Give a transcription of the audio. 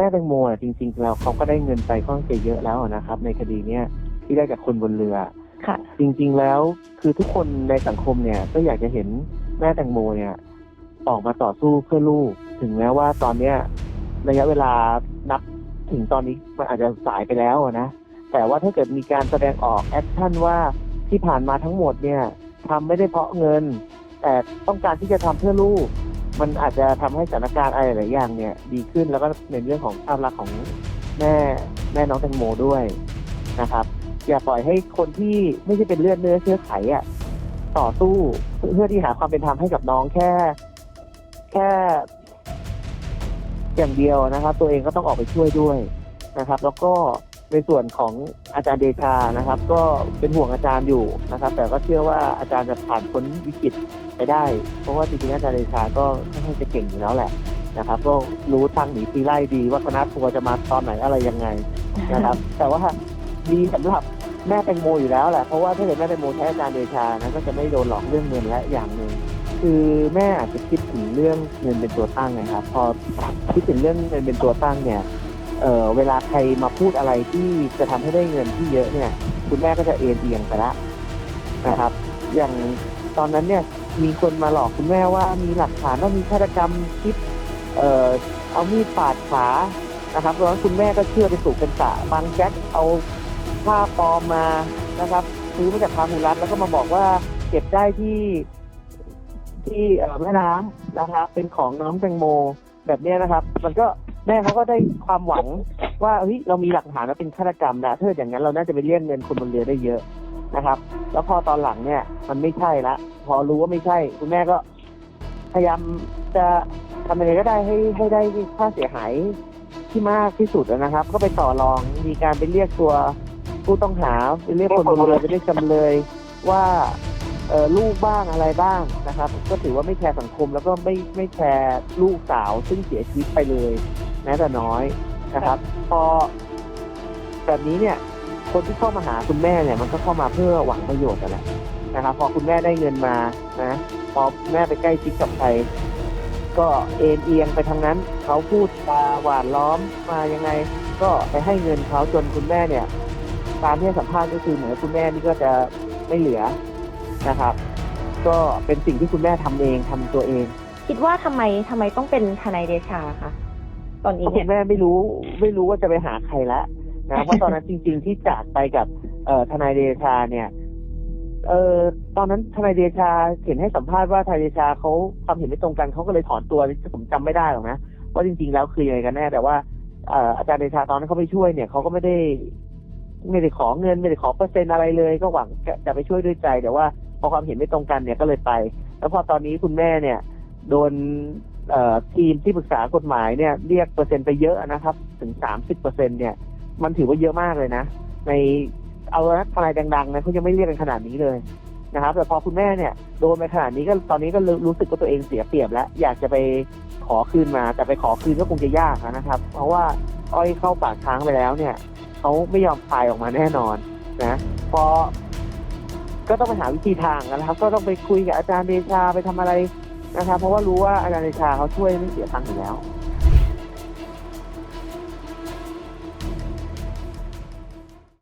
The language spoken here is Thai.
แม่แตงโมอะจริงๆแล้วเขาก็ได้เงินไปค่อนข้างจะเยอะแล้วนะครับ ในคดีเนี้ยที่ได้จากคนบนเรือค่ะ จริงๆแล้วคือทุกคนในสังคมเนี่ยก็อยากจะเห็นแม่แตงโมเนี่ยออกมาต่อสู้เพื่อลูก ถึงแม้ว่าตอนเนี้ยระยะเวลานับถึงตอนนี้มันอาจจะสายไปแล้วอะนะ แต่ว่าถ้าเกิดมีการแสดงออกแอคชั่นว่าที่ผ่านมาทั้งหมดเนี่ยทำไม่ได้เพราะเงิน แต่ต้องการที่จะทำเพื่อลูก มันอาจจะทำให้สถานการณ์อะไรหลายอย่างเนี่ย ดีขึ้นแล้วก็ในเรื่องของภาพลักษณ์ของแม่แม่น้องแตงโมด้วยนะครับ อย่าปล่อยให้คนที่ไม่ใช่เป็นเลือดเนื้อเชื้อไขอะต่อสู้เพื่อที่หาความเป็นธรรมให้กับน้องแค่ แค่ อย่างเดียวนะครับ ตัวเองก็ต้องออกไปช่วยด้วยนะครับ แล้วก็ ในส่วนของอาจารย์เดชานะครับ ก็เป็นห่วงอาจารย์อยู่นะครับ แต่ก็เชื่อว่าอาจารย์จะผ่านพ้นวิกฤตไปได้ เพราะว่าจริงๆอาจารย์เดชาก็ค่อนข้างจะเก่งอยู่แล้วแหละนะครับ ก็รู้ทางหนีทีไล่ดีว่าคณะทัวร์จะมาตอนไหนอะไรยังไงนะครับ แต่ว่าดีสำหรับแม่แตงโมอยู่แล้วแหละเพราะว่าถ้าเกิดแม่แตงโมใช้อาจารย์เดชานะก็จะไม่โดนหลอกเรื่องเงินและอย่างหนึ่งคือแม่อาจจะคิดถึงเรื่องเงินเป็นตัวตั้งนะครับ พอคิดถึงเรื่องเงินเป็นตัวตั้งเนี่ย เออเวลาใครมาพูดอะไรที่จะทำให้ได้เงินที่เยอะเนี่ย คุณแม่ก็จะเอ็นเอียงไปละนะครับ อย่างตอนนั้นเนี่ยมีคนมาหลอกคุณแม่ว่ามีหลักฐานว่ามีฆาตกรรมคลิปเอ่อเอามีดปาดขานะครับตอนนั้นคุณแม่ก็เชื่อไปสู่เป็นสะบางแจ็คเอาผ้าปลอมมานะครับซื้อมาจากพาหุรัตแล้วก็มาบอกว่าเก็บได้ที่ที่แม่น้ำนะครับเป็นของน้องแตงโมแบบนี้นะครับ มันก็ ม่เขาก็ได้ความหวังว่าเฮ้ยเรามีหลักฐานว่าเป็นฆาตกรรมนะถ้าอย่างนั้นเราน่าจะไปเรียกเงินคนบนเรือได้เยอะนะครับ แล้วพอตอนหลังเนี่ย มันไม่ใช่ละพอรู้ว่าไม่ใช่ คุณแม่ก็ พยายามจะทำยังไงก็ได้ให้ให้ได้ค่าเสียหายที่มากที่สุดนะครับ ก็ไปต่อรองมีการไปเรียกตัวผู้ต้องหาไปเรียกคนบนเรือไปเรียกจำเลยว่าเออลูกบ้างอะไรบ้างนะครับ ก็ถือว่าไม่แคร์สังคมแล้วก็ไม่ไม่แคร์ลูกสาวซึ่งเสียชีวิตไปเลย แม้แต่น้อยนะครับ พอแบบนี้เนี่ย คนที่เข้ามาหาคุณแม่เนี่ย มันก็เข้ามาเพื่อหวังประโยชน์กันแหละนะครับ พอคุณแม่ได้เงินมานะพอแม่ไปใกล้ชิดกับใครก็เอ็นเอียงไปทางนั้น เขาพูดจาหวานล้อมมายังไง ก็ไปให้เงินเขาจนคุณแม่เนี่ย ตามที่ให้สัมภาษณ์ก็คือเหมือนคุณแม่นี่ก็จะไม่เหลือนะครับ ก็เป็นสิ่งที่คุณแม่ทำเองทำตัวเอง คิดว่าทำไมทำไมต้องเป็นทนายเดชาคะ ตอนเพนี้ราะคุเนี่ยณแม่ไม่รู้ไม่รู้ว่าจะไปหาใครละนะเพราะตอนนั้นจริง ๆ ที่จากไปกับเอ่อทนายเดชาเนี่ย เออตอนนั้นทนายเดชาเห็นให้สัมภาษณ์ว่าทนายเดชาเขาความเห็นไม่ตรงกันเขาก็เลยถอนตัวผมจำไม่ได้หรอกนะว่าจริง ๆ แล้วคือยังไงกันแน่แต่ว่าเอ่ออาจารย์เดชาตอนนั้นเขาไปช่วยเนี่ยเขาก็ไม่ได้ ไม่ได้ขอเงินไม่ได้ขอเปอร์เซ็นต์อะไรเลยก็หวังจะจะไปช่วยด้วยใจแต่ว่าพอความเห็นไม่ตรงกันเนี่ยก็เลยไป แล้วพอตอนนี้คุณแม่เนี่ย โดนเอ่อ ทีมที่ปรึกษากฎหมายเนี่ยเรียกเปอร์เซ็นต์ไปเยอะนะครับ ถึงสามสิบเปอร์เซ็นเนี่ยมันถือว่าเยอะมากเลยนะ ในเอาละทนายดังๆนะเขายังไม่เรียกกันขนาดนี้เลยนะครับ แต่พอคุณแม่เนี่ยโดนไปขนาดนี้ก็ตอนนี้ก็รู้สึกว่าตัวเองเสียเปรียบแล้ว อยากจะไปขอคืนมา แต่ไปขอคืนก็คงจะยากนะครับ เพราะว่าอ้อยเข้าปากช้างไปแล้วเนี่ยเขาไม่ยอมคลายออกมาแน่นอนนะพอก็ต้องไปหาวิธีทางนะครับ ก็ต้องไปคุยกับอาจารย์เดชาไปทำอะไร นะครับเพราะว่ารู้ว่าอาจารย์เดชาเขาช่วยไม่เสียตังค์อยู่แล้ว